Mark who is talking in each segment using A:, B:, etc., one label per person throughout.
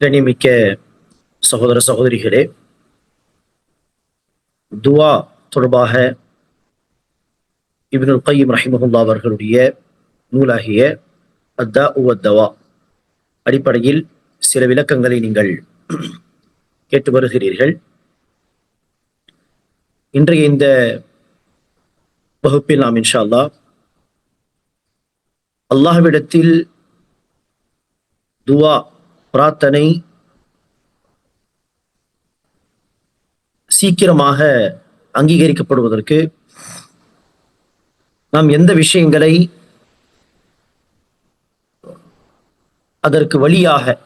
A: கணிமிக்க சகோதர சகோதரிகளே துவா தொடர்பாக இபின் கையம் ரஹிமஹுல்லா அவர்களுடைய நூலாகிய அத்தா உவத்தவா அடிப்படையில் சில விளக்கங்களை நீங்கள் கேட்டு வருகிறீர்கள். இன்றைய இந்த வகுப்பில் நாம் இன்ஷா அல்லாஹ் அல்லாஹ்விடத்தில் துவா பிரார்த்தனை சீக்கிரமாக அங்கீகரிக்கப்படுவதற்கு நாம் எந்த விஷயங்களை அதற்கு வழியாக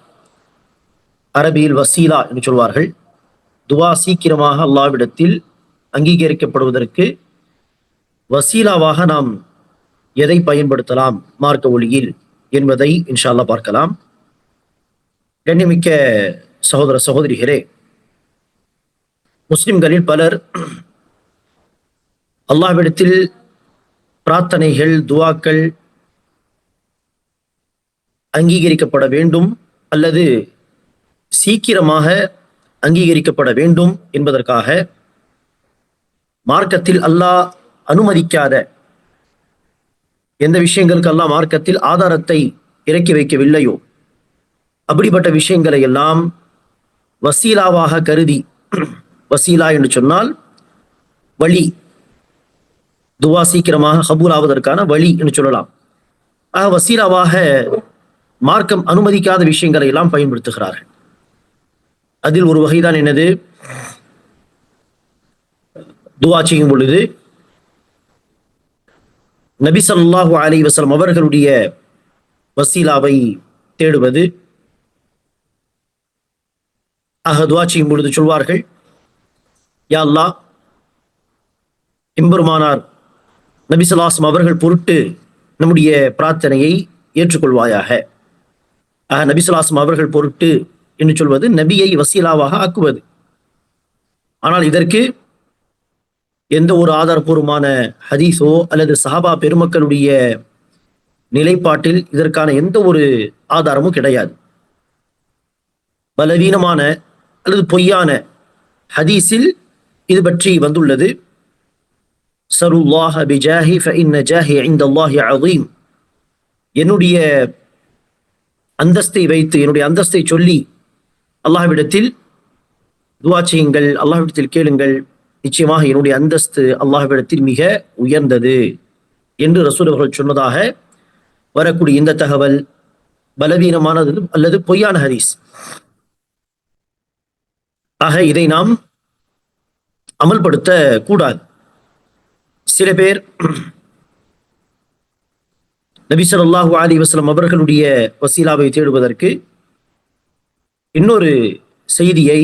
A: அரபியில் வசீலா என்று சொல்வார்கள் துவா சீக்கிரமாக அல்லாவிடத்தில் அங்கீகரிக்கப்படுவதற்கு வசீலாவாக நாம் எதை பயன்படுத்தலாம் மார்க்க ஒளியில் என்பதை இன்ஷால்லா பார்க்கலாம். கண்ணிமிக்க சகோதர சகோதரிகளே முஸ்லிம்களில் பலர் அல்லாஹ்விடத்தில் பிரார்த்தனைகள் துவாக்கள் அங்கீகரிக்கப்பட வேண்டும் அல்லது சீக்கிரமாக அங்கீகரிக்கப்பட வேண்டும் என்பதற்காக மார்க்கத்தில் அல்லாஹ் அனுமதிக்காத எந்த விஷயங்களுக்கு அல்லாஹ் மார்க்கத்தில் ஆதாரத்தை இறக்கி வைக்கவில்லையோ அப்படிப்பட்ட விஷயங்களை எல்லாம் வசீலாவாக கருதி வசீலா என்று சொன்னால் வழி துவா சீக்கிரமாக ஹபூலாவதற்கான ஆவதற்கான வழி என்று சொல்லலாம். ஆக வசீலாவாக மார்க்கம் அனுமதிக்காத விஷயங்களை எல்லாம் பயன்படுத்துகிறார்கள். அதில் ஒரு வகைதான் என்னது? துவா செய்யும் பொழுது நபி ஸல்லல்லாஹு அலி வசலம் அவர்களுடைய வசீலாவை தேடுவது ஆக துவா செய்யும் பொழுது சொல்வார்கள் யா அல்லாஹ் எம்பெருமானார் நபிசலாசம் அவர்கள் பொருட்டு நம்முடைய பிரார்த்தனையை ஏற்றுக்கொள்வாயாக. ஆக நபி அவர்கள் பொருட்டு என்று சொல்வது நபியை வசீலாவாக ஆக்குவது. ஆனால் இதற்கு எந்த ஒரு ஆதாரபூர்வமான ஹதீஸோ அல்லது சஹாபா பெருமக்களுடைய நிலைப்பாட்டில் இதற்கான எந்த ஒரு ஆதாரமும் கிடையாது. பலவீனமான அல்லது பொய்யான ஹதீஸில் இது பற்றி வந்துள்ளது. சருல்லாஹ பிஜாஹி ஃபஇன்ன ஜாஹி இந்தல்லாஹி அதீம் என்னுடைய அந்தஸ்தை வைத்து என்னுடைய அந்தஸ்தை சொல்லி அல்லாஹ்விடத்தில் துவா செய்யுங்கள் அல்லாஹ்விடத்தில் கேளுங்கள். நிச்சயமாக என்னுடைய அந்தஸ்து அல்லாஹ்விடத்தில் மிக உயர்ந்தது என்று ரசூல் அவர்கள் சொன்னதாக வரக்கூடிய இந்த தகவல். பலவீனமானது அல்லது பொய்யான ஹதீஸ். ஆக இதை நாம் அமல்படுத்த கூடாது சில பேர் நபி ஸல்லல்லாஹு அலைஹி அவர்களுடைய வசீலாவை தேடுவதற்கு இன்னொரு செய்தியை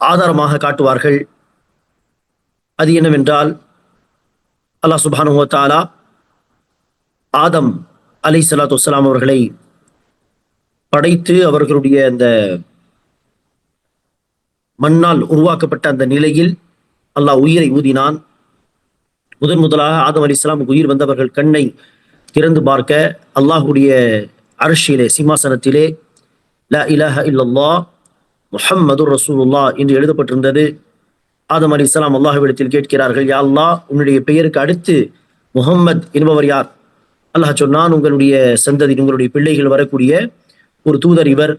A: ஆதாரமாக காட்டுவார்கள். அது என்னவென்றால் அல்லாஹ் சுபானு தாலா ஆதம் அலை சலாத்து வசலாம் அவர்களை படைத்து அவர்களுடைய அந்த மண்ணால் உருவாக்கப்பட்ட அந்த நிலையில் அல்லாஹ் உயிரை ஊதினான். முதன் முதலாக ஆதம் அலி இஸ்லாமுக்கு உயிர் வந்தவர்கள் கண்ணை திறந்து பார்க்க அல்லாஹுடைய அரசியலே சிம்மாசனத்திலே ல இலஹ இல்லல்லா முஹம்மது ரசூலுல்லா என்று எழுதப்பட்டிருந்தது. ஆதம் அலி இஸ்லாம் அல்லாஹுவிடத்தில் கேட்கிறார்கள் யா அல்லாஹ் உன்னுடைய பெயருக்கு அடுத்து முகம்மது என்பவர் யார்? அல்லாஹ் சொன்னான் உங்களுடைய சந்ததி உங்களுடைய பிள்ளைகள் வரக்கூடிய ஒரு தூதர் இவர்.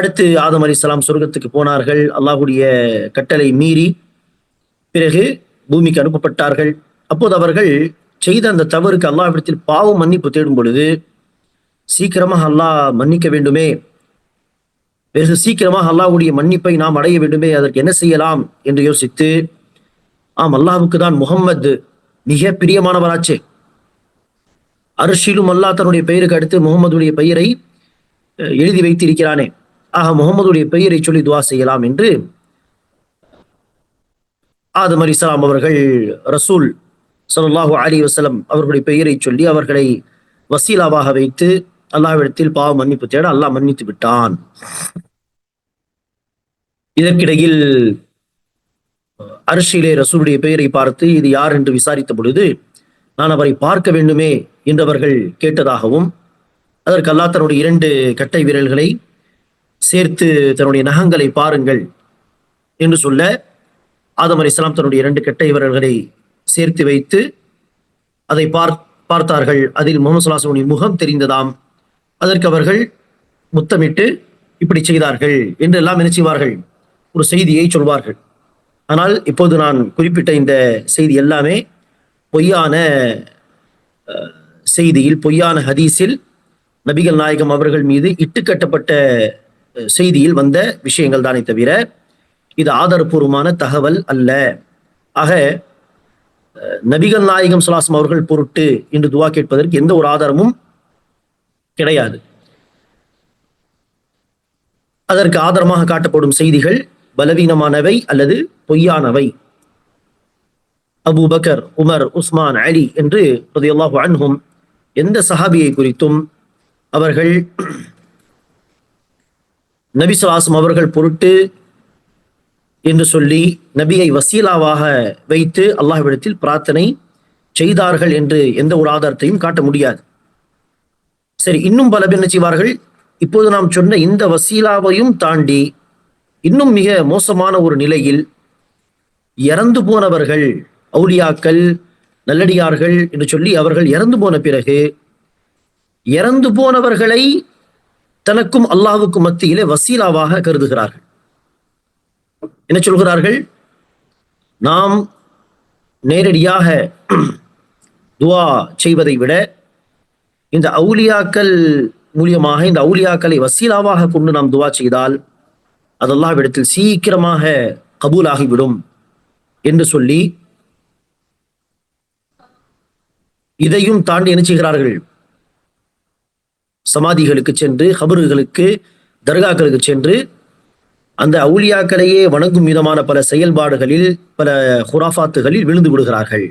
A: அடுத்து ஆதம் அலி இஸ்லாம் சொர்க்கத்துக்கு போனார்கள். அல்லாஹுடைய கட்டளை மீறி பிறகு பூமிக்கு அனுப்பப்பட்டார்கள். அப்போது அவர்கள் செய்த அந்த தவறுக்கு அல்லாஹிடத்தில் பாவம் மன்னிப்பு தேடும் பொழுது சீக்கிரமாக அல்லாஹ் மன்னிக்க வேண்டுமே. பிறகு சீக்கிரமாக அல்லாஹுடைய மன்னிப்பை நாம் அடைய வேண்டுமே. அதற்கு என்ன செய்யலாம் என்று யோசித்து ஆம் அல்லாஹுக்கு தான் முகம்மது மிக பிரியமானவராச்சே. அரிசிலும் அல்லாஹ் தன்னுடைய பெயருக்கு அடுத்து முகமதுடைய பெயரை எழுதி வைத்திருக்கிறானே. ஆக முகமதுடைய பெயரை சொல்லி துவா செய்யலாம் என்று ஆதம் அலிசலாம் அவர்கள் ரசூல் சல்லாஹூ அலி வசலம் அவர்களுடைய பெயரை சொல்லி அவர்களை வசீலாவாக வைத்து அல்லாஹ்விடத்தில் பாவ மன்னிப்பு தேட அல்லாஹ் மன்னித்து விட்டான். இதற்கிடையில் அரிசியிலே ரசூலுடைய பெயரை பார்த்து இது யார் என்று விசாரித்த பொழுது நான் அவரை பார்க்க வேண்டுமே என்றவர்கள் கேட்டதாகவும் அதற்கு அல்லாஹ் தன்னுடைய இரண்டு கட்டை விரல்களை சேர்த்து தன்னுடைய நகங்களை பாருங்கள் என்று சொல்ல ஆதம் அலி இஸ்லாம் தன்னுடைய இரண்டு கெட்ட இவர்களை சேர்த்து வைத்து அதை பார் பார்த்தார்கள். அதில் முகமது சலாசனுடைய முகம் தெரிந்ததாம். அதற்கு அவர்கள் முத்தமிட்டு இப்படி செய்தார்கள் என்று எல்லாம் என்ன செய்வார்கள்? ஒரு செய்தியை சொல்வார்கள். ஆனால் இப்போது நான் குறிப்பிட்ட இந்த செய்தி எல்லாமே பொய்யான செய்தியில் பொய்யான ஹதீஸில் நபிகள் நாயகம் அவர்கள் மீது இட்டுக்கட்டப்பட்ட செய்தியில் வந்த விஷயங்கள் தானே தவிர இது ஆதாரபூர்வமான தகவல் அல்ல. ஆக நபிகள் நாயகம் சுலாசம் அவர்கள் பொருட்டு என்று துவா கேட்பதற்கு எந்த ஒரு ஆதாரமும் கிடையாது. அதற்கு ஆதாரமாக காட்டப்படும் செய்திகள் பலவீனமானவை அல்லது பொய்யானவை. Abu Bakr Umar Usman Ali என்று ரலியல்லாஹு அன்ஹும் எந்த சஹாபியை குறித்தும் அவர்கள் நபி ஸல்லல்லாஹு அவர்கள் பொருட்டு என்று சொல்லி நபியை வசீலாவாக வைத்து அல்லாஹ்விடத்தில் பிரார்த்தனை செய்தார்கள் என்று எந்த ஒரு ஆதாரத்தையும் காட்ட முடியாது. சரி இன்னும் பல பேர் என்ன செய்வார்கள்? இப்போது நாம் சொன்ன இந்த வசீலாவையும் தாண்டி இன்னும் மிக மோசமான ஒரு நிலையில் இறந்து போனவர்கள் அவுலியாக்கள் நல்லடியார்கள் என்று சொல்லி அவர்கள் இறந்து போன பிறகு இறந்து போனவர்களை தனக்கும் அல்லாஹுக்கும் மத்தியிலே வசீலாவாக கருதுகிறார்கள். என்ன சொல்கிறார்கள்? நாம் நேரடியாக துவா செய்வதை விட இந்த அவுலியாக்கள் மூலியமாக இந்த அவுலியாக்களை வசீலாவாக கொண்டு நாம் துவா செய்தால் அது அல்லாஹ்விடத்தில் சீக்கிரமாக கபூலாகிவிடும் என்று சொல்லி இதையும் தாண்டி என்ன செய்கிறார்கள்? சமாதிகளுக்கு சென்று ஹபர்களுக்கு தர்காக்களுக்கு சென்று அந்த அவுளியாக்களையே வணங்கும் விதமான பல செயல்பாடுகளில் பல ஹுராஃபாத்துகளில் விழுந்து விடுகிறார்கள்.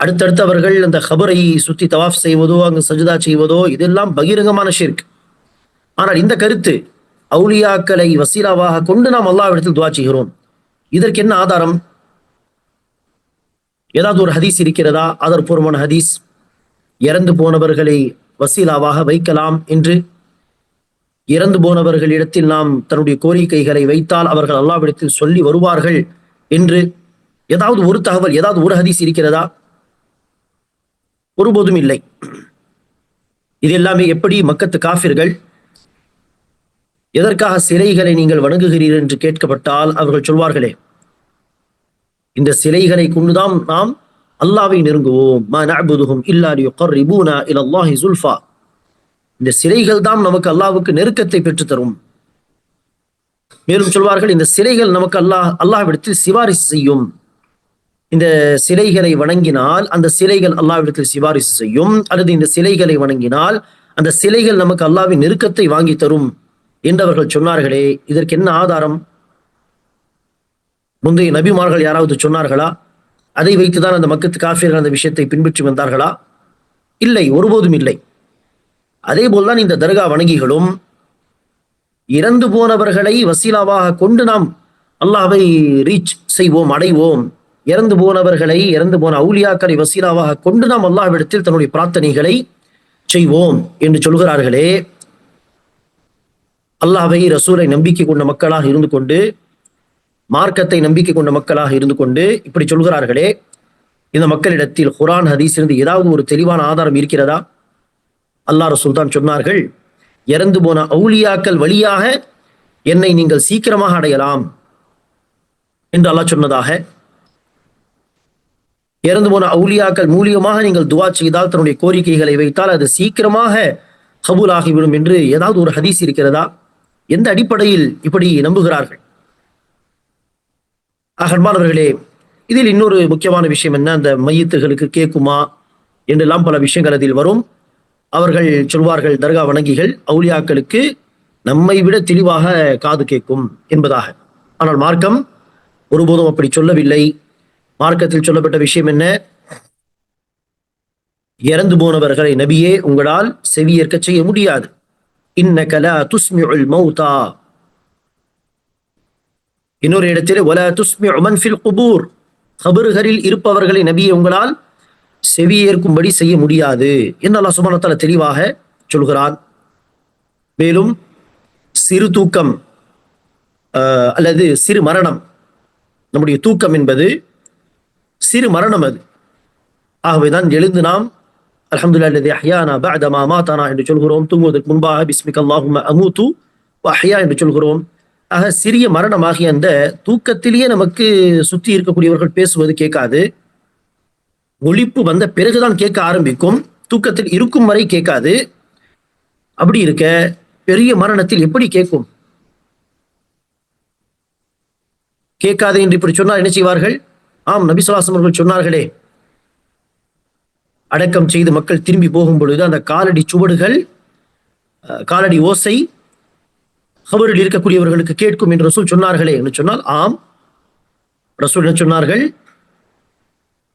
A: அடுத்தடுத்து அவர்கள் அந்த கபரை சுத்தி தவாஃப் செய்வதோ அங்கு சஜிதா செய்வதோ இதெல்லாம் பகிரங்கமான ஷிர்க். ஆனால் இந்த கருத்து அவுலியாக்களை வசீலாவாக கொண்டு நாம் அல்லாவிடத்தில் துவா செய்கிறோம். இதற்கு என்ன ஆதாரம்? ஏதாவது ஒரு ஹதீஸ் இருக்கிறதா? ஆதாரபூர்வமான ஹதீஸ். இறந்து போனவர்களை வசீலாவாக வைக்கலாம் என்று. இறந்து போனவர்களிடத்தில் நாம் தன்னுடைய கோரிக்கைகளை வைத்தால் அவர்கள் அல்லாவிடத்தில் சொல்லி வருவார்கள் என்று. ஏதாவது ஒரு தகவல் ஏதாவது ஒரு ஹதீஸ் இருக்கிறதா? ஒருபோதும் இல்லை. இது எல்லாமே எப்படி மக்கத்து காஃபிர்கள்? எதற்காக சிலைகளை நீங்கள் வணங்குகிறீர்கள் என்று கேட்கப்பட்டால் அவர்கள் சொல்வார்களே இந்த சிலைகளை கொண்டுதான் நாம் அல்லாவை நெருங்குவோம். மா நஅபுதுஹும் இல்லா லியுகர்ரிபூனா இலல்லாஹி ஸுல்ஃபா இந்த சிலைகள் தான் நமக்கு அல்லாவுக்கு நெருக்கத்தை பெற்றுத்தரும். மேலும் சொல்வார்கள் இந்த சிலைகள் நமக்கு அல்லாஹ் அல்லாஹ்விடத்தில் சிபாரிசு செய்யும். இந்த சிலைகளை வணங்கினால் அந்த சிலைகள் அல்லாவிடத்தில் சிபாரிசு செய்யும். அல்லது இந்த சிலைகளை வணங்கினால் அந்த சிலைகள் நமக்கு அல்லாவின் நெருக்கத்தை வாங்கி தரும் என்றவர்கள் சொன்னார்களே. இதற்கு என்ன ஆதாரம்? முந்தைய நபிமார்கள் யாராவது சொன்னார்களா? அதை வைத்துதான் அந்த மக்கத்து காஃபியர்கள் அந்த விஷயத்தை பின்பற்றி வந்தார்களா? இல்லை ஒருபோதும் இல்லை. அதே போல்தான் இந்த தர்கா வணங்கிகளும் இறந்து போனவர்களை வசீலாவாக கொண்டு நாம் அல்லாவை ரீச் செய்வோம் அடைவோம். இறந்து போனவர்களை இறந்து போன அவுலியாக்களை வசீலாவாக கொண்டு நாம் அல்லாஹ்விடத்தில் தன்னுடைய பிரார்த்தனைகளை செய்வோம் என்று சொல்கிறார்களே. அல்லாவை ரசூலை நம்பிக்கை கொண்ட மக்களாக இருந்து கொண்டு மார்க்கத்தை நம்பிக்கை கொண்ட மக்களாக இருந்து கொண்டு இப்படி சொல்கிறார்களே இந்த மக்களிடத்தில் குரான் ஹதீஸ் இருந்து ஏதாவது ஒரு தெளிவான ஆதாரம் இருக்கிறதா? அல்லாஹ் ரசூல் தான் சொன்னார்கள் இறந்து போன அவுலியாக்கள் வழியாக என்னை நீங்கள் சீக்கிரமாக அடையலாம் என்று அல்லாஹ் சொன்னதாக. இறந்து போன அவுலியாக்கள் மூலியமாக நீங்கள் துவா செய்தால் தன்னுடைய கோரிக்கைகளை வைத்தால் அது சீக்கிரமாக கபூல் ஆகிவிடும் என்று ஏதாவது ஒரு ஹதீஸ் இருக்கிறதா? எந்த அடிப்படையில் இப்படி நம்புகிறார்கள்? அகன்பானவர்களே இதில் இன்னொரு முக்கியமான விஷயம் என்ன? அந்த மையத்துகளுக்கு கேட்குமா? என்றெல்லாம் பல விஷயங்கள் அதில் வரும். அவர்கள் சொல்வார்கள் தர்கா வணங்கிகள் அவுலியாக்களுக்கு நம்மை விட தெளிவாக காது கேட்கும் என்பதாக. ஆனால் மார்க்கம் ஒருபோதும் அப்படி சொல்லவில்லை. மார்க்கத்தில் சொல்லப்பட்ட விஷயம் என்ன? இறந்து போனவர்களை நபியே உங்களால் செவியேற்க செய்ய முடியாது. இன்ன கலா துஸ்மி மௌதா இன்னொரு இடத்திலே வலா துஸ்மி மன் ஃபில் குபூர். கபறுகளில் இருப்பவர்களை நபியை உங்களால் செவியேற்கும்படி செய்ய முடியாது என்று அல்லாஹ் சுபானத்தால தெளிவாக சொல்கிறான். மேலும் சிறு தூக்கம் ஆஹ், அல்லது சிறு மரணம் நம்முடைய தூக்கம் என்பது சிறு மரணம் அது. ஆகவேதான் எழுந்து நாம் அலமதுல்லா அல்லதி அஹ்யானா பஅத மாதானா என்று சொல்கிறோம். தூங்குவதற்கு முன்பாக பிஸ்மிக் அல்லாஹும்ம அமூது அஹ்யா என்று சொல்கிறோம். ஆக சிறிய மரணமாகிய அந்த தூக்கத்திலேயே நமக்கு சுத்தி இருக்கக்கூடியவர்கள் பேசுவது கேட்காது. ஒழிப்பு வந்த பிறகுதான் கேட்க ஆரம்பிக்கும். தூக்கத்தில் இருக்கும் வரை கேட்காது. அப்படி இருக்க பெரிய மரணத்தில் எப்படி கேட்கும்? கேட்காது என்று இப்படி சொன்னால் என்ன செய்வார்கள்? ஆம் நபிசுவாசம் அவர்கள் சொன்னார்களே அடக்கம் செய்து மக்கள் திரும்பி போகும் பொழுது அந்த காலடி சுவடுகள் காலடி ஓசை கபரில் இருக்கக்கூடியவர்களுக்கு கேட்கும் என்று ரசூல் சொன்னார்களே என்று சொன்னால் ஆம். ரசூல் என்ன சொன்னார்கள்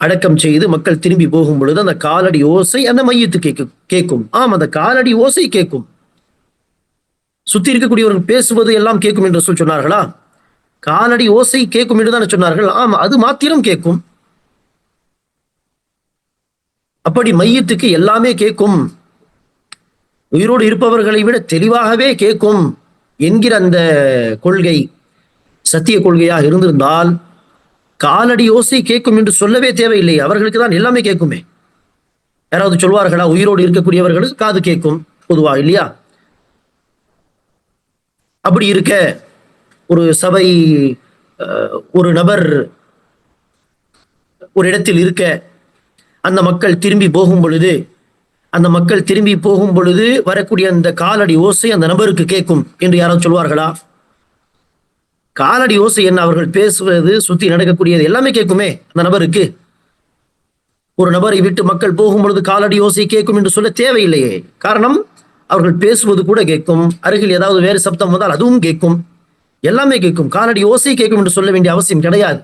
A: அடக்கம் செய்து மக்கள் திரும்பி போகும் பொழுது அந்த காலடி ஓசை அந்த மையத்து கேட்கும் கேட்கும் ஆம் அந்த காலடி ஓசை கேட்கும் சுத்தி இருக்கக்கூடியவர்கள் பேசுவது எல்லாம் கேட்கும் என்று ரசூல் சொன்னார்களா? காலடி ஓசை கேட்கும் என்று தானே சொன்னார்கள். ஆம் அது மாத்திரம் கேட்கும் அப்படி மையத்துக்கு எல்லாமே கேட்கும் உயிரோடு இருப்பவர்களை விட தெளிவாகவே கேட்கும் என்கிற அந்த கொள்கை சத்திய கொள்கையாக இருந்திருந்தால் காலடி ஓசை கேட்கும் என்று சொல்லவே தேவையில்லை. அவர்களுக்கு தான் எல்லாமே கேட்குமே. யாராவது சொல்வார்களா? உயிரோடு இருக்கக்கூடியவர்களுக்கு காது கேட்கும் பொதுவா இல்லையா? அப்படி இருக்க ஒரு சபை அஹ், ஒரு நபர் ஒரு இடத்தில் இருக்க அந்த மக்கள் திரும்பி போகும் பொழுது அந்த மக்கள் திரும்பி போகும் பொழுது வரக்கூடிய அந்த காலடி ஓசை அந்த நபருக்கு கேட்கும் என்று யாராவது சொல்வார்களா? காலடி ஓசை என்ன? அவர்கள் பேசுவது சுத்தி நடக்கக்கூடியது எல்லாமே கேட்குமே அந்த நபருக்கு. ஒரு நபரை விட்டு மக்கள் போகும் பொழுது காலடி ஓசை கேட்கும் என்று சொல்ல தேவையில்லையே. காரணம் அவர்கள் பேசுவது கூட கேட்கும். அருகில் ஏதாவது வேறு சப்தம் வந்தால் அதுவும் கேட்கும். எல்லாமே கேட்கும். காலடி ஓசை கேட்கும் என்று சொல்ல வேண்டிய அவசியம் கிடையாது.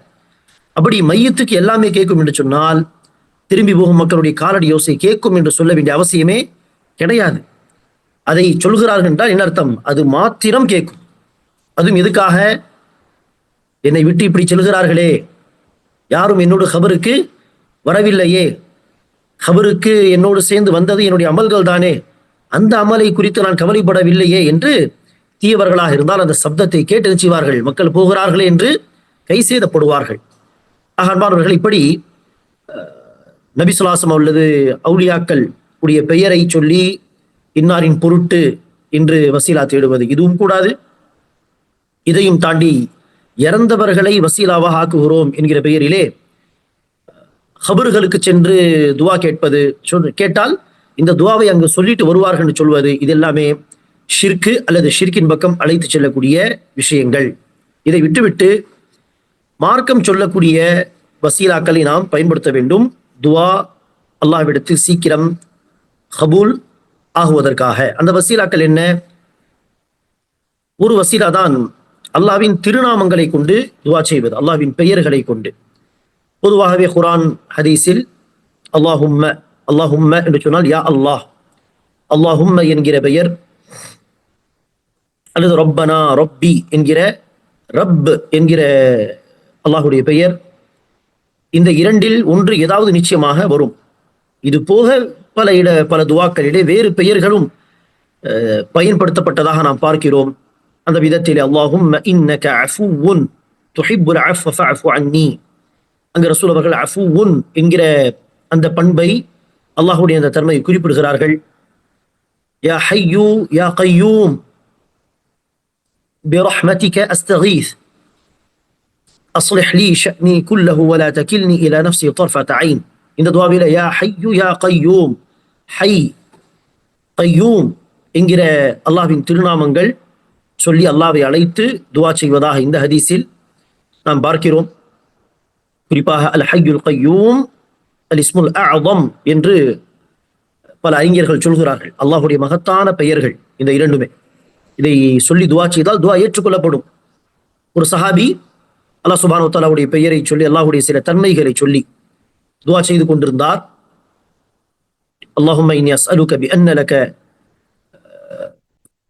A: அப்படி மையத்துக்கு எல்லாமே கேட்கும் என்று சொன்னால் திரும்பி போகும் மக்களுடைய காலடி யோசை கேட்கும் என்று சொல்ல வேண்டிய அவசியமே கிடையாது. அதை சொல்கிறார்கள் என்றால் என்ன அர்த்தம்? அது மாத்திரம் கேட்கும். அதுவும் எதுக்காக? என்னை விட்டு இப்படி செல்கிறார்களே. யாரும் என்னோட ஹபருக்கு வரவில்லையே. ஹபருக்கு என்னோடு சேர்ந்து வந்தது என்னுடைய அமல்கள் தானே. அந்த அமலை குறித்து நான் கவலைப்படவில்லையே என்று தீயவர்களாக இருந்தால் அந்த சப்தத்தை கேட்டு செய்வார்கள்? மக்கள் போகிறார்களே என்று கை சேதப்படுவார்கள். ஆக அன்பானவர்கள் இப்படி நபிசுலாசம் அல்லது அவுளியாக்கள் உடைய பெயரை சொல்லி இன்னாரின் பொருட்டு என்று வசீலா தேடுவது. இதுவும் கூடாது. இதையும் தாண்டி இறந்தவர்களை வசீலாவாக ஆக்குகிறோம் என்கிற பெயரிலே ஹபர்களுக்கு சென்று துவா கேட்பது சொல் கேட்டால் இந்த துவாவை அங்கு சொல்லிட்டு வருவார்கள் என்று சொல்வது இது எல்லாமே ஷிர்கு அல்லது ஷிர்கின் பக்கம் அழைத்து செல்லக்கூடிய விஷயங்கள். இதை விட்டுவிட்டு மார்க்கம் சொல்லக்கூடிய வசீலாக்களை நாம் பயன்படுத்த வேண்டும். துவா அல்லாஹ்விடத்தில் சீக்கிரம் கபூல் ஆகுவதற்காக. அந்த வசீலாக்கள் என்ன? ஒரு வசீலா தான் அல்லாவின் திருநாமங்களை கொண்டு துவா செய்வது அல்லாவின் பெயர்களை கொண்டு. பொதுவாகவே குரான் ஹதீஸில் அல்லாஹும்ம அல்லாஹும்ம என்று சொன்னால் யா அல்லாஹ் அல்லாஹும்ம என்கிற பெயர் அல்லது ரொப்பனா ரொப்பி என்கிற ரப் என்கிற அல்லாஹுடைய பெயர் இந்த இரண்டில் ஒன்று ஏதாவது நிச்சயமாக வரும் இது போக பல இட பல துவாக்களிலே வேறு பெயர்களும் அஹ், பயன்படுத்தப்பட்டதாக நாம் பார்க்கிறோம் அந்த விதத்திலே அல்லாஹும் இன்னக அஃபுவுன் துஹிப்புல் அஃப ஃபஅஃபு அன்னி அங்க ரசூல் அவர்கள் அஃபுவுன் என்கிற அந்த பண்பை அல்லாஹ்வுடைய அந்த தன்மையை குறிப்பிடுகிறார்கள் யா ஹய்யூ யா கையூம் برحمتك أستغيث அஸ்லிஹ் லி ஷஅ்னி குல்லஹு வலா தகில்னி இலா நஃப்ஸி தர்ஃபத ஐன் இந்த துவாவில யா ஹையு யா கையூம் ஹை கய்யூம் என்கிற அல்லாஹ்வின் திருநாமங்கள் சொல்லி அல்லாவை அழைத்து துவா செய்வதாக இந்த ஹதீஸில் நாம் பார்க்கிறோம். குறிப்பாக அல் ஹையுல் கய்யூம் அல் இஸ்முல் அஅதம் என்று பல அறிஞர்கள் சொல்கிறார்கள். அல்லாஹுடைய மகத்தான பெயர்கள் இந்த இரண்டுமே. இதை சொல்லி துவா செய்தால் துவா ஏற்றுக்கொள்ளப்படும். ஒரு சஹாபி அல்லாஹ் சுபானு தாலாவுடைய பெயரை சொல்லி அல்லாஹ்வுடைய சில தன்மைகளை சொல்லி துவா செய்து கொண்டிருந்தார் اللهم إني أسألك بأن لك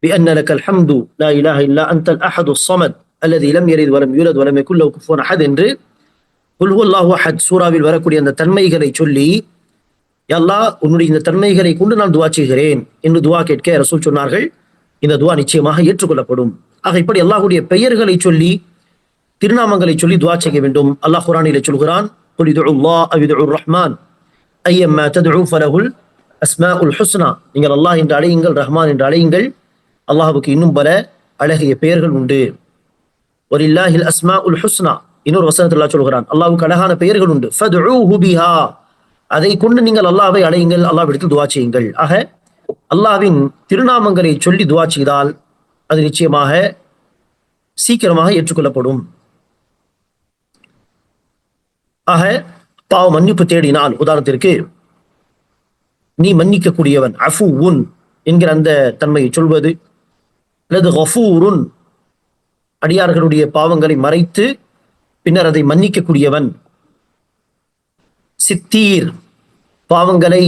A: بأن لك الحمد لا إله إلا أنت الأحد الصمد الذي لم يلد ولم يولد ولم يكن له كفوا أحد என்று குல் ஹுவல்லாஹு அஹத் சூராவில் வரக்கூடிய அந்த தன்மைகளை சொல்லி அல்லாஹ் உன்னுடைய இந்த தன்மைகளை கொண்டு நான் துவா செய்கிறேன் என்று துவா கேட்க ரசூல் சொன்னார்கள் இந்த துவா நிச்சயமாக ஏற்றுக்கொள்ளப்படும் ஆக இப்படி அல்லாஹுடைய பெயர்களை சொல்லி திருநாமங்களை சொல்லி துவா செய்ய வேண்டும் அல்லாஹ் குரானிலே சொல்கிறான் قل ادعوا الله او ادعوا الرحمن ايما تدعوا فله الاسماء الحسنى நீங்கள் அல்லாஹ் என்று அழையுங்கள் ரஹ்மான் என்று அழையுங்கள் அல்லாஹ்வுக்கு இன்னும் பல அழகிய பெயர்கள் உண்டு வலில்லாஹில் அஸ்மாஉல் ஹுஸ்னா இன்னொரு வசனத்தில் அல்லாஹ் சொல்கிறான் அல்லாஹ்வுக்கு அழகான பெயர்கள் உண்டு ஃபதுஊஹு பிஹா அதை கொண்டு நீங்கள் அல்லாஹ்வை அழையுங்கள் அல்லாஹ்விடத்தில் துவா செய்யுங்கள் ஆக அல்லாஹ்வின் திருநாமங்களை சொல்லி துவா செய்தால் அது நிச்சயமாக சீக்கிரமாக ஏற்றுக்கொள்ளப்படும் ஆக பாவ மன்னிப்பு தேடினால் உதாரணத்திற்கு நீ மன்னிக்கக்கூடியவன் அஃபு உன் என்கிற அந்த தன்மையை சொல்வது அல்லது ஹஃபூருன் அடியார்களுடைய பாவங்களை மறைத்து பின்னர் அதை மன்னிக்கக்கூடியவன் சித்தீர் பாவங்களை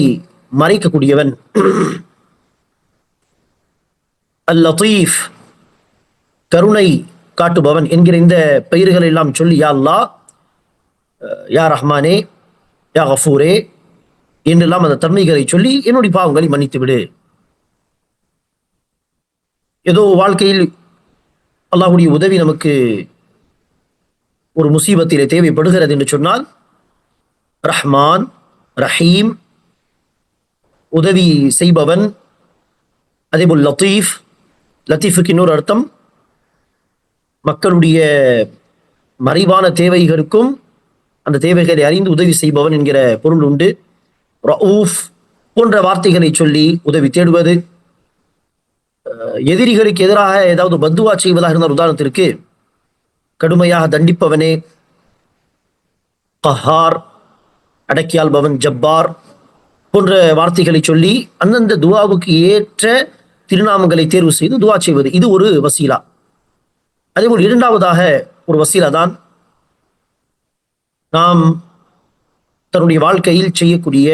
A: மறைக்கக்கூடியவன். அல் லத்தீஃப் கருணை காட்டுபவன் என்கிற இந்த பெயர்களை எல்லாம் சொல்லி யா அல்லாஹ் யா ரஹ்மானே யா கஃபூரே என்றெல்லாம் அந்த தன்மைகளை சொல்லி என்னுடைய பாவங்களை மன்னித்து விடு. ஏதோ வாழ்க்கையில் அல்லாஹுடைய உதவி நமக்கு ஒரு முசீபத்திலே தேவைப்படுகிறது என்று சொன்னால் ரஹ்மான் ரஹீம் உதவி செய்பவன் அதேபோல் லத்தீஃப் லத்தீஃபுக்கு இன்னொரு அர்த்தம் மக்களுடைய மறைவான தேவைகளுக்கும் அந்த தேவைகளை அறிந்து உதவி செய்பவன் என்கிற பொருள் உண்டு. ரவுஃப் போன்ற வார்த்தைகளை சொல்லி உதவி தேடுவது. எதிரிகளுக்கு எதிராக ஏதாவது பத்துவா செய்வதாக இருந்தால் உதாரணத்திற்கு கடுமையாக தண்டிப்பவனே கஹார் அடக்கியாள்பவன் ஜப்பார் போன்ற வார்த்தைகளை சொல்லி அந்தந்த துவாவுக்கு ஏற்ற திருநாமங்களை தேர்வு செய்து துவா செய்வது. இது ஒரு வசீலா. அதேபோல் இரண்டாவதாக ஒரு வசீலா தான் நாம் தன்னுடைய வாழ்க்கையில் செய்யக்கூடிய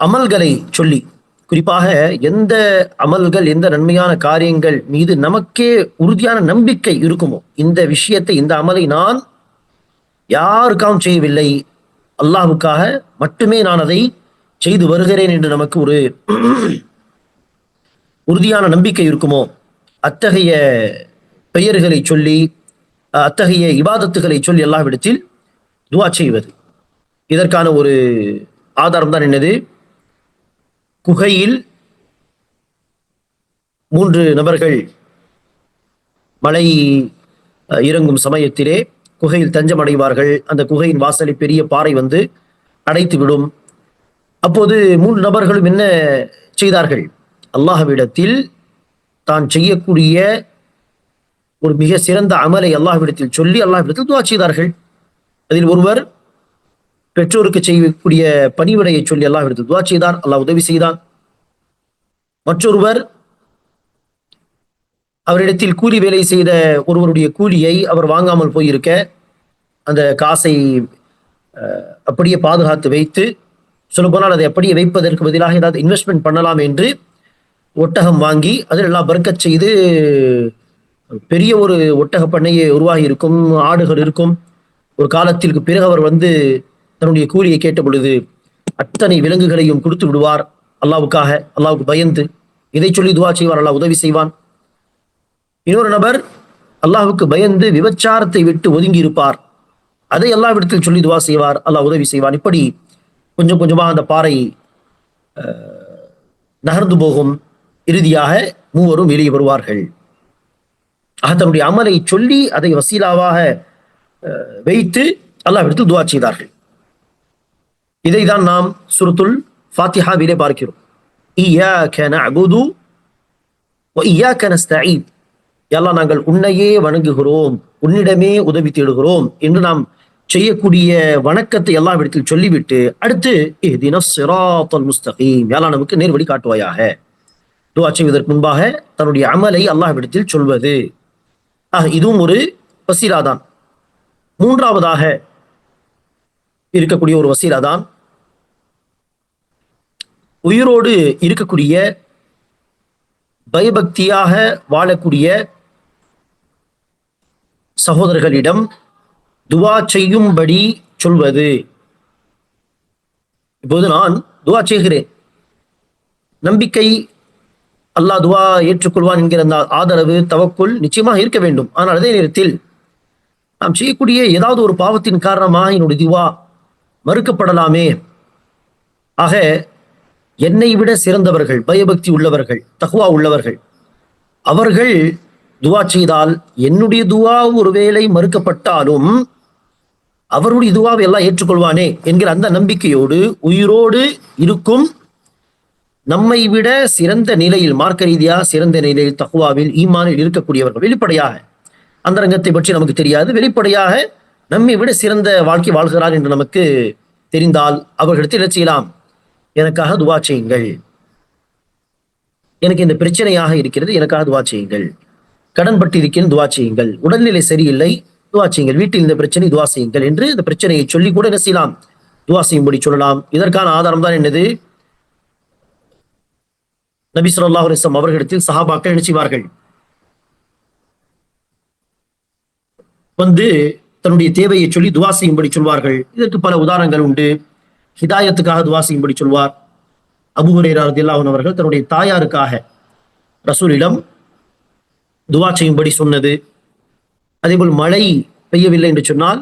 A: அமல்களை சொல்லி குறிப்பாக எந்த அமல்கள் எந்த நன்மையான காரியங்கள் மீது நமக்கே உறுதியான நம்பிக்கை இருக்குமோ இந்த விஷயத்தை இந்த அமலை நான் யாருக்காகவும் செய்யவில்லை. அல்லாஹுக்காக மட்டுமே நான் அதை செய்து வருகிறேன் என்று நமக்கு ஒரு உறுதியான நம்பிக்கை இருக்குமோ? அத்தகைய பெயர்களை சொல்லி அத்தகைய இபாதத்துகளை சொல்லி எல்லாவிடத்தில் துவா செய்வது. இதற்கான ஒரு ஆதாரம் தான் என்னது? குகையில் மூன்று நபர்கள் மலை இறங்கும் சமயத்திலே குகையில் தஞ்சமடைவார்கள் அந்த குகையின் வாசலை பெரிய பாறை வந்து அடைத்து விடும் அப்போது மூன்று நபர்களும் என்ன செய்தார்கள்? அல்லாஹ்விடத்தில் தான் செய்யக்கூடிய ஒரு மிக சிறந்த அமலை அல்லாஹ்விடத்தில் சொல்லி அல்லாஹ்விடத்தில் துவா செய்தார்கள். அதில் ஒருவர் பெற்றோருக்கு செய்யக்கூடிய பணிவிடையை சொல்லி அல்லாஹ்விடத்தில் துவா செய்தார் அல்லாஹ் உதவி செய்தான். மற்றொருவர் அவரிடத்தில் கூலி வேலை செய்த ஒருவருடைய கூலியை அவர் வாங்காமல் போயிருக்க அந்த காசை அஹ், அப்படியே பாதுகாத்து வைத்து சொல்லப்போனால் அதை அப்படியே வைப்பதற்கு பதிலாக ஏதாவது இன்வெஸ்ட்மெண்ட் பண்ணலாம் என்று ஒட்டகம் வாங்கி அதில் எல்லாம் பர்க்கச் செய்து பெரிய ஒரு ஒட்டக பண்ணையை உருவாகி இருக்கும் ஆடுகள் இருக்கும். ஒரு காலத்திற்கு பிறகு அவர் வந்து தன்னுடைய கூலியை கேட்ட பொழுது அத்தனை விலங்குகளையும் கொடுத்து விடுவார் அல்லாவுக்காக அல்லாவுக்கு பயந்து. இதை சொல்லி துவா செய்வார் அல்லாஹ் உதவி செய்வான். இன்னொரு நபர் அல்லாஹுக்கு பயந்து விபச்சாரத்தை விட்டு ஒதுங்கி இருப்பார் அதை அல்லாஹ்விடத்தில் சொல்லி துவா செய்வார் அல்லாஹ் உதவி செய்வான். இப்படி கொஞ்சம் கொஞ்சமாக அந்த பாறை நகர்ந்து போகும். இறுதியாக மூவரும் வெளியே வருவார்கள். ஆக தன்னுடைய அமலை சொல்லி அதை வசீலாவாக அஹ், வைத்து அல்லாவிடத்தில் துவா செய்தார்கள். இதை தான் நாம் சுருத்துல் ஃபாத்திஹாவிலே பார்க்கிறோம். இய்யாக நஅபுது வ இய்யாக நஸ்தஈன். எல்லாம் நாங்கள் உன்னையே வணங்குகிறோம். உன்னிடமே உதவி தேடுகிறோம். என்று நாம் செய்யக்கூடிய வணக்கத்தை எல்லா இடத்தில் சொல்லிவிட்டு அடுத்து இஹ்தின சிராத்தல் முஸ்தகீம். எல்லாம் நமக்கு நேர்வழி காட்டுவாயாக. துவா செய்வதற்கு முன்பாக தன்னுடைய அமலை அல்லாஹ் இடத்தில் சொல்வது. ஆக இதுவும் ஒரு வசீலா தான் மூன்றாவதாக இருக்கக்கூடிய ஒரு வசீலா தான் உயிரோடு இருக்கக்கூடிய பயபக்தியாக வாழக்கூடிய சகோதரர்களிடம் துவா செய்யும்படி சொல்வது. இப்போது நான் துவா செய்கிறேன். நம்பிக்கை அல்லாஹ் துவா ஏற்றுக்கொள்வான் என்கிற அந்த ஆதரவு தவக்குள் நிச்சயமாக இருக்க வேண்டும். ஆனால் அதே நேரத்தில் நாம் செய்யக்கூடிய ஏதாவது ஒரு பாவத்தின் காரணமாக என்னுடைய துவா மறுக்கப்படலாமே. ஆக என்னை விட சிறந்தவர்கள் பயபக்தி உள்ளவர்கள் தகுவா உள்ளவர்கள் அவர்கள் துவா செய்தால் என்னுடைய துவா ஒருவேளை மறுக்கப்பட்டாலும் அவருடைய துவாவை எல்லாம் ஏற்றுக்கொள்வானே என்கிற அந்த நம்பிக்கையோடு உயிரோடு இருக்கும் நம்மை விட சிறந்த நிலையில் மார்க்க ரீதியாக சிறந்த நிலையில் தகுவாவில் ஈமானில் இருக்கக்கூடியவர்கள் வெளிப்படையாக அந்தரங்கத்தை பற்றி நமக்கு தெரியாது. வெளிப்படையாக நம்மை விட சிறந்த வாழ்க்கை வாழ்கிறார் என்று நமக்கு தெரிந்தால் அவர்களிடத்தில் என்ன செய்யலாம்? எனக்காக துவா செய்யுங்கள். எனக்கு இந்த பிரச்சனையாக இருக்கிறது எனக்காக துவா செய்யுங்கள். கடன் பட்டு இருக்கிறேன் துவா செய்யுங்கள். உடல்நிலை சரியில்லை துவா செய்யுங்கள். வீட்டில் இந்த பிரச்சனை துவா செய்யுங்கள் என்று இந்த பிரச்சனையை சொல்லி கூட என்ன செய்யலாம்? துவா செய்யும்படி சொல்லலாம். இதற்கான ஆதாரம் தான் என்னது? நபி ஸல்லல்லாஹு அலைஹி அவர்களிடத்தில் சஹாபாக்கள் என்ன செய்வார்கள்? வந்து தன்னுடைய தேவையை சொல்லி துவா செய்யும்படி சொல்வார்கள். இதற்கு பல உதாரணங்கள் உண்டு. ஹிதாயத்துக்காக துவா செய்யும்படி சொல்வார். அபுஹுரேரார் தில்லாஹன் அவர்கள் தன்னுடைய தாயாருக்காக ரசூலிடம் துவா செய்யும்படி சொன்னது. அதேபோல் மழை பெய்யவில்லை என்று சொன்னால்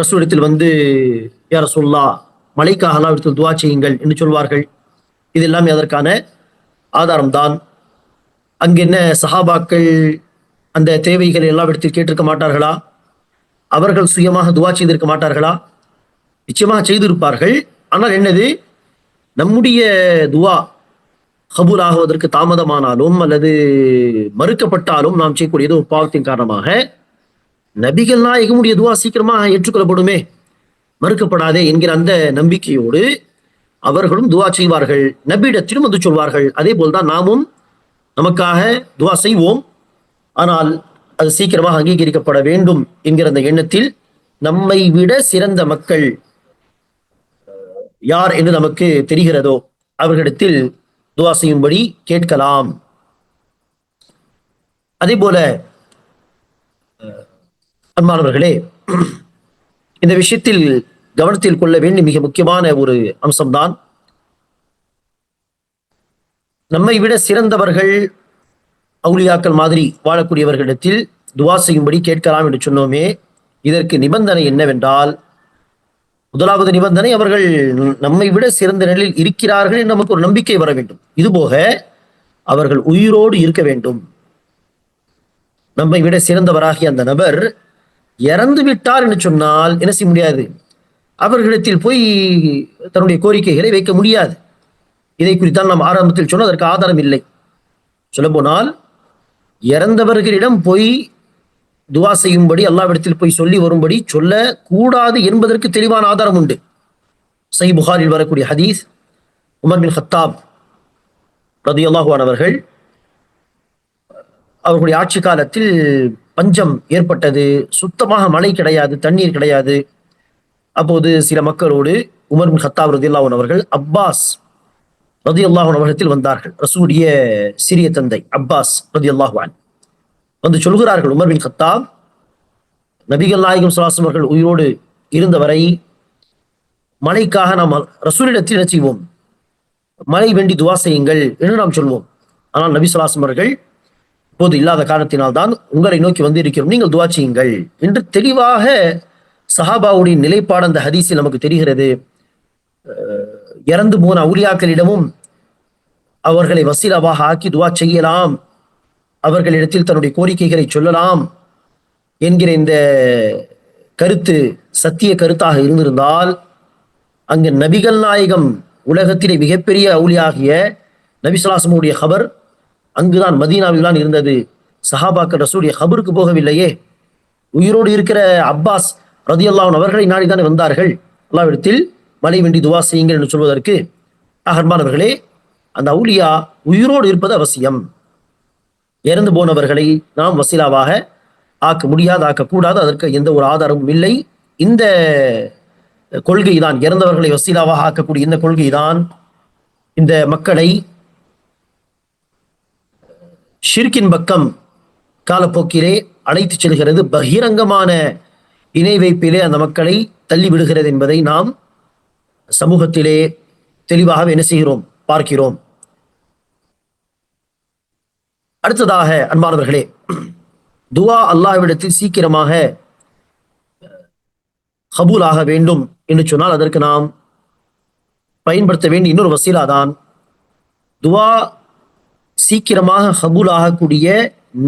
A: ரசூலிடத்தில் வந்து யார் சொல்லா மழைக்காக அல்லாவிடத்தில் துவா செய்யுங்கள் என்று சொல்வார்கள். இது எல்லாமே அதற்கான ஆதாரம்தான். அங்கு என்ன சஹாபாக்கள் அந்த தேவைகளை எல்லாவிடத்தில் கேட்டிருக்க மாட்டார்களா? அவர்கள் சுயமாக துவா செய்திருக்க மாட்டார்களா? நிச்சயமாக செய்திருப்பார்கள். ஆனால் என்னது? நம்முடைய துவா கபூல் ஆகுவதற்கு தாமதமானாலும் அல்லது மறுக்கப்பட்டாலும் நாம் செய்யக்கூடிய ஏதோ ஒரு பாவத்தின் காரணமாக நபிகள் நாயகமுடைய துவா சீக்கிரமாக ஏற்றுக்கொள்ளப்படுமே. மறுக்கப்படாதே என்கிற அந்த நம்பிக்கையோடு அவர்களும் துவா செய்வார்கள். நபியிடத்திலும் வந்து சொல்வார்கள். அதே போல்தான் நாமும் நமக்காக துவா செய்வோம். ஆனால் அது சீக்கிரமாக அங்கீகரிக்கப்பட வேண்டும் என்கிற அந்த எண்ணத்தில் நம்மை விட சிறந்த மக்கள் யார் என்று நமக்கு தெரிகிறதோ அவர்களிடத்தில் துவா செய்யும்படி கேட்கலாம். அதே போல அன்பானவர்களே இந்த விஷயத்தில் கவனத்தில் கொள்ள வேண்டிய மிக முக்கியமான ஒரு அம்சம்தான் நம்மை விட சிறந்தவர்கள் அவுலியாக்கள் மாதிரி வாழக்கூடியவர்களிடத்தில் துவா செய்யும்படி கேட்கலாம் என்று சொன்னோமே. இதற்கு நிபந்தனை என்னவென்றால் முதலாவது நிபந்தனை அவர்கள் நம்மை விட சிறந்த நிலையில் இருக்கிறார்கள் என்று நமக்கு ஒரு நம்பிக்கை வர வேண்டும். இதுபோக அவர்கள் உயிரோடு இருக்க வேண்டும். நம்மை விட சிறந்தவராகிய அந்த நபர் இறந்து விட்டார் என்று சொன்னால் என்ன செய்ய முடியாது? அவர்களிடத்தில் போய் தன்னுடைய கோரிக்கைகளை வைக்க முடியாது. இதை குறித்தான் நாம் ஆரம்பத்தில் சொன்ன அதற்கு ஆதாரம் இல்லை. சொல்லப்போனால் இறந்தவர்களிடம் போய் துவா செய்யும்படி அல்லாவிடத்தில் போய் சொல்லி வரும்படி சொல்ல கூடாது என்பதற்கு தெளிவான ஆதாரம் உண்டு. சை புகாரில் வரக்கூடிய ஹதீஸ் உமர் பின் ஹத்தாப் ரதியல்லாஹு அவர்கள் அவர்களுடைய ஆட்சி காலத்தில் பஞ்சம் ஏற்பட்டது சுத்தமாக மழை கிடையாது தண்ணீர் கிடையாது அப்போது சில மக்களோடு உமர் பின் ஹத்தாப் ரதியல்லாஹு அவர்கள் அப்பாஸ் ரதியல்லாஹு அவர்களிடத்தில் வந்தார்கள். ரசூடைய சிறிய தந்தை அப்பாஸ் ரதி அல்லாஹான் வந்து சொல்கிறார்கள் உமர் பின் ஹத்தாப் நபிகள் நாயகம் சுலாசம் அவர்கள் உயிரோடு இருந்தவரை மழைக்காக நாம் ரசூலிடத்தில் என்ன செய்வோம் மழை வேண்டி துவா செய்யுங்கள் என்று நாம் சொல்வோம். ஆனால் நபி சுலாசம் அவர்கள் இப்போது இல்லாத காரணத்தினால் தான் உங்களை நோக்கி வந்து இருக்கிறோம் நீங்கள் துவா செய்யுங்கள் என்று தெளிவாக சஹாபாவுடைய நிலைப்பாடு அந்த ஹதீஸில் நமக்கு தெரிகிறது. இறந்து போன அவுலியாக்களிடமும் அவர்களை வசீலாவாக ஆக்கி துவா செய்யலாம். அவர்களிடத்தில் தன்னுடைய கோரிக்கைகளை சொல்லலாம் என்கிற இந்த கருத்து சத்திய கருத்தாக இருந்திருந்தால் அங்கு நபிகள் நாயகம் உலகத்திலே மிகப்பெரிய அவுலியாகிய நபிசுலாசமுடைய ஹபர் அங்குதான் மதீனாவில் தான் இருந்தது. சஹாபாக்கள் ரசூடைய ஹபருக்கு போகவில்லையே. உயிரோடு இருக்கிற அப்பாஸ் ரதி அவர்களை நாடிதானே வந்தார்கள். அல்லாவிடத்தில் மழை வேண்டி துவா செய்யுங்கள் என்று சொல்வதற்கு அகர்மானவர்களே அந்த அவுலியா உயிரோடு இருப்பது அவசியம். இறந்து போனவர்களை நாம் வசீலாவாக ஆக்க முடியாது ஆக்கக்கூடாது. அதற்கு எந்த ஒரு ஆதாரமும் இல்லை. இந்த கொள்கை தான் இறந்தவர்களை வசீலாவாக ஆக்கக்கூடிய இந்த கொள்கை தான் இந்த மக்களை ஷிர்கின் பக்கம் காலப்போக்கிலே அழைத்து செல்கிறது. பகிரங்கமான இணை வைப்பிலே அந்த மக்களை தள்ளிவிடுகிறது என்பதை நாம் சமூகத்திலே தெளிவாக என்ன செய்கிறோம் பார்க்கிறோம். அடுத்ததாக அன்பானவர்களே துவா அல்லாஹ்விடத்தில் சீக்கிரமாக கபூலாக வேண்டும் என்று சொன்னால் அதற்கு நாம் பயன்படுத்த வேண்டிய இன்னொரு வசீலா தான். துவா சீக்கிரமாக கபூல் ஆகக்கூடிய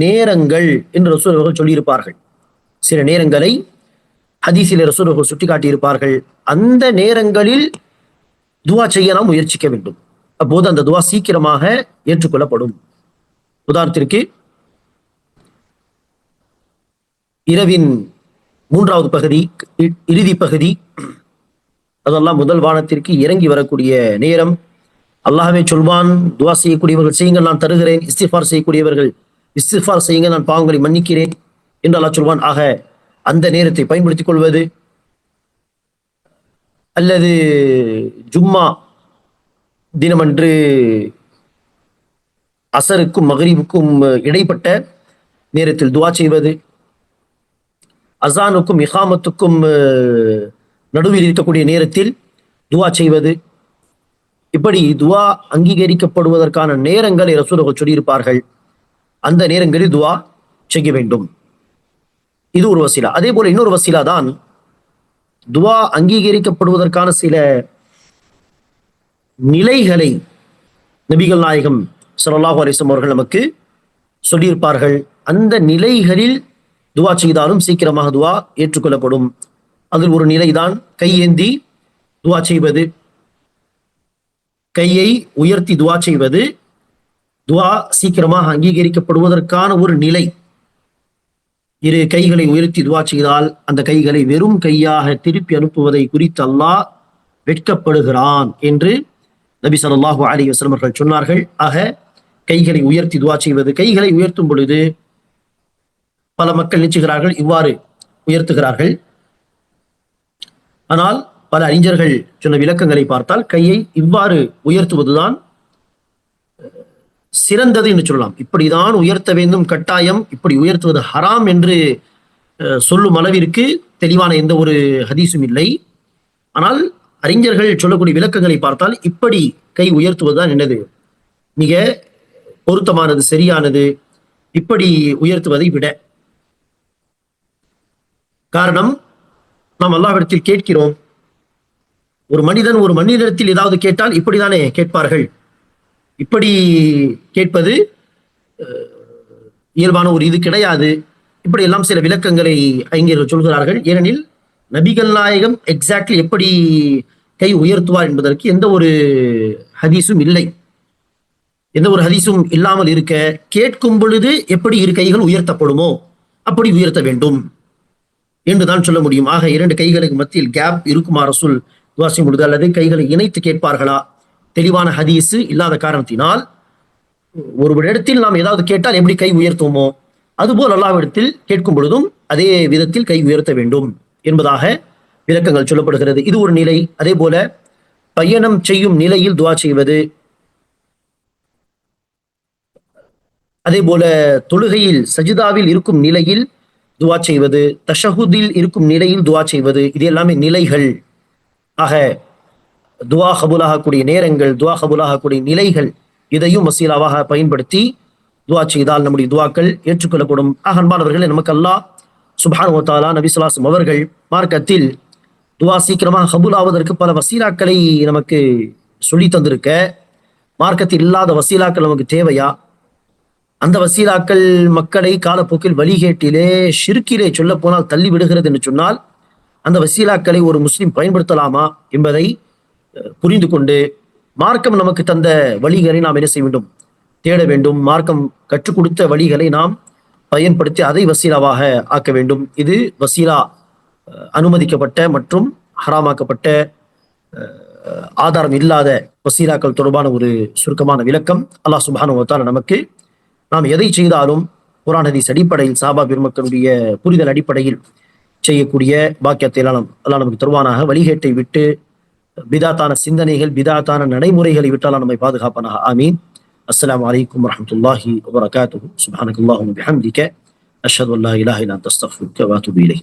A: நேரங்கள் என்று ரசூல் அவர்கள் சொல்லியிருப்பார்கள். சில நேரங்களை ஹதீஸிலே ரசூல் அவர்கள் சுட்டிக்காட்டியிருப்பார்கள். அந்த நேரங்களில் துவா செய்ய நாம் முயற்சிக்க வேண்டும். அப்போது அந்த துவா சீக்கிரமாக ஏற்றுக்கொள்ளப்படும். உதாரணத்திற்கு இரவின் மூன்றாவது பகுதி இறுதி பகுதி அதெல்லாம் முதல் வானத்திற்கு இறங்கி வரக்கூடிய நேரம். அல்லாஹ்வே சொல்வான் துவா செய்யக்கூடியவர்கள் செய்யுங்கள் நான் தருகிறேன். இஸ்திஃபார் செய்யக்கூடியவர்கள் இஸ்திஃபார் செய்யுங்கள் நான் பாவங்களை மன்னிக்கிறேன். என்று அல்லாஹ் சொல்வான். ஆக அந்த நேரத்தை பயன்படுத்திக் கொள்வது அல்லது ஜும்மா தினமன்று அசருக்கும் மகரீபுக்கும் இடைப்பட்ட நேரத்தில் துவா செய்வது அசானுக்கும் இஹாமத்துக்கும் அஹ், நடுவில் இருக்கக்கூடிய நேரத்தில் துவா செய்வது. இப்படி துவா அங்கீகரிக்கப்படுவதற்கான நேரங்களை ரசூலர்கள் சொல்லியிருப்பார்கள். அந்த நேரங்களில் துவா செய்ய வேண்டும். இது ஒரு வசீலா. அதே போல இன்னொரு வசீலா தான் துவா அங்கீகரிக்கப்படுவதற்கான சில நிலைகளை நபிகள் நாயகம் ஸல்லல்லாஹு அலைஹி அவர்கள் நமக்கு சொல்லியிருப்பார்கள். அந்த நிலைகளில் துவா செய்தாலும் சீக்கிரமாக துவா ஏற்றுக்கொள்ளப்படும். அதில் ஒரு நிலைதான் கையேந்தி துவா செய்வது. கையை உயர்த்தி துவா செய்வது. துவா சீக்கிரமாக அங்கீகரிக்கப்படுவதற்கான ஒரு நிலை. இரு கைகளை உயர்த்தி துவா செய்தால் அந்த கைகளை வெறும் கையாக திருப்பி அனுப்புவதை குறித்து அல்லாஹ் வெட்கப்படுகிறான் என்று நபி சல்லாஹூ அலி வசலமர்கள் சொன்னார்கள். ஆக கைகளை உயர்த்தி துவா செய்வது கைகளை உயர்த்தும் பொழுது பல மக்கள் நினைச்சுகிறார்கள் இவ்வாறு உயர்த்துகிறார்கள். ஆனால் பல அறிஞர்கள் சொன்ன விளக்கங்களை பார்த்தால் கையை இவ்வாறு உயர்த்துவதுதான் சிறந்தது என்று சொல்லலாம். இப்படிதான் உயர்த்த வேண்டும் கட்டாயம் இப்படி உயர்த்துவது ஹராம் என்று அஹ், சொல்லும் அளவிற்கு தெளிவான எந்த ஒரு ஹதீஸும் இல்லை. ஆனால் அறிஞர்கள் சொல்லக்கூடிய விளக்கங்களை பார்த்தால் இப்படி கை உயர்த்துவதுதான் என்னது? மிக பொருத்தமானது சரியானது. இப்படி உயர்த்துவதை விட. காரணம் நாம் அல்லாவிடத்தில் கேட்கிறோம். ஒரு மனிதன் ஒரு மனிதனிடத்தில் ஏதாவது கேட்டால் இப்படிதானே கேட்பார்கள். இப்படி கேட்பது இயல்பான ஒரு இது கிடையாது. இப்படி எல்லாம் சில விளக்கங்களை அறிஞர்கள் சொல்கிறார்கள். ஏனெனில் நபிகள் நாயகம் எக்ஸாக்ட்லி எப்படி கை உயர்த்துவார் என்பதற்கு எந்த ஒரு ஹதீஸும் இல்லை. எந்த ஒரு ஹதீஸும் இல்லாமல் இருக்க கேட்கும் பொழுது எப்படி இரு கைகள் உயர்த்தப்படுமோ அப்படி உயர்த்த வேண்டும். என்றுதான் சொல்ல முடியும். ஆக இரண்டு கைகளுக்கு மத்தியில் கேப் இருக்குமா ரசூல்? துவாசி பொழுது அல்லது கைகளை இணைத்து கேட்பார்களா? தெளிவான ஹதீஸு இல்லாத காரணத்தினால் ஒரு இடத்தில் நாம் ஏதாவது கேட்டால் எப்படி கை உயர்த்துவோமோ அதுபோல் அல்லாவிடத்தில் கேட்கும் பொழுதும் அதே விதத்தில் கை உயர்த்த வேண்டும் என்பதாக விளக்கங்கள் சொல்லப்படுகிறது. இது ஒரு நிலை. அதே போல பயணம் செய்யும் நிலையில் துவா செய்வது அதே போல தொழுகையில் சஜிதாவில் இருக்கும் நிலையில் துவா செய்வது தஷஹுதில் இருக்கும் நிலையில் துவா செய்வது இது எல்லாமே நிலைகள். ஆக துவா கபுலாகக்கூடிய நேரங்கள் துவா கபுலாகக்கூடிய நிலைகள் இதையும் வசீலாவாக பயன்படுத்தி துவா செய்தால் நம்முடைய துவாக்கள் ஏற்றுக்கொள்ளப்படும். ஆக அன்பானவர்களே நமக்கு அல்லாஹ் சுபானுவத்தாலா நபிசுலாசம் அவர்கள் மார்க்கத்தில் துவா சீக்கிரமாக கபுலாவதற்கு பல வசீலாக்களை நமக்கு சொல்லி தந்திருக்க மார்க்கத்தில் இல்லாத வசீலாக்கள் நமக்கு தேவையா? அந்த வசீலாக்கள் மக்களை காலப்போக்கில் வழிகேட்டிலே ஷிருக்கிலே சொல்ல போனால் தள்ளி விடுகிறது என்று சொன்னால் அந்த வசீலாக்களை ஒரு முஸ்லீம் பயன்படுத்தலாமா என்பதை புரிந்து கொண்டு மார்க்கம் நமக்கு தந்த வழிகளை நாம் என்ன செய்ய வேண்டும்? தேட வேண்டும். மார்க்கம் கற்றுக் கொடுத்த வழிகளை நாம் பயன்படுத்தி அதை வசீலாவாக ஆக்க வேண்டும். இது வசீலா அனுமதிக்கப்பட்ட மற்றும் ஹராமாக்கப்பட்ட ஆதாரம் இல்லாத வசீலாக்கள் தொடர்பான ஒரு சுருக்கமான விளக்கம் அல்லாஹ் சுபானுவத்தால் நமக்கு. நாம் எதை செய்தாலும் குரான் ஹதீஸ் அடிப்படையில் சாபா பெருமக்களுடைய புரிதல் அடிப்படையில் செய்யக்கூடிய பாக்கியத்தை எல்லாம் எல்லாம் நமக்கு தருவானாக. வழிகேட்டை விட்டு பிதாத்தான சிந்தனைகள் பிதாத்தான நடைமுறைகளை விட்டால் நம்மை பாதுகாப்பானாக ஆமீன் அஸ்ஸலாமு அலைக்கும் வரஹ்மத்துல்லாஹி வபரகாத்துஹு சுப்ஹானக்கல்லாஹும்ம பிஹம்திக அஷ்ஹது அன் லா இலாஹ இல்லா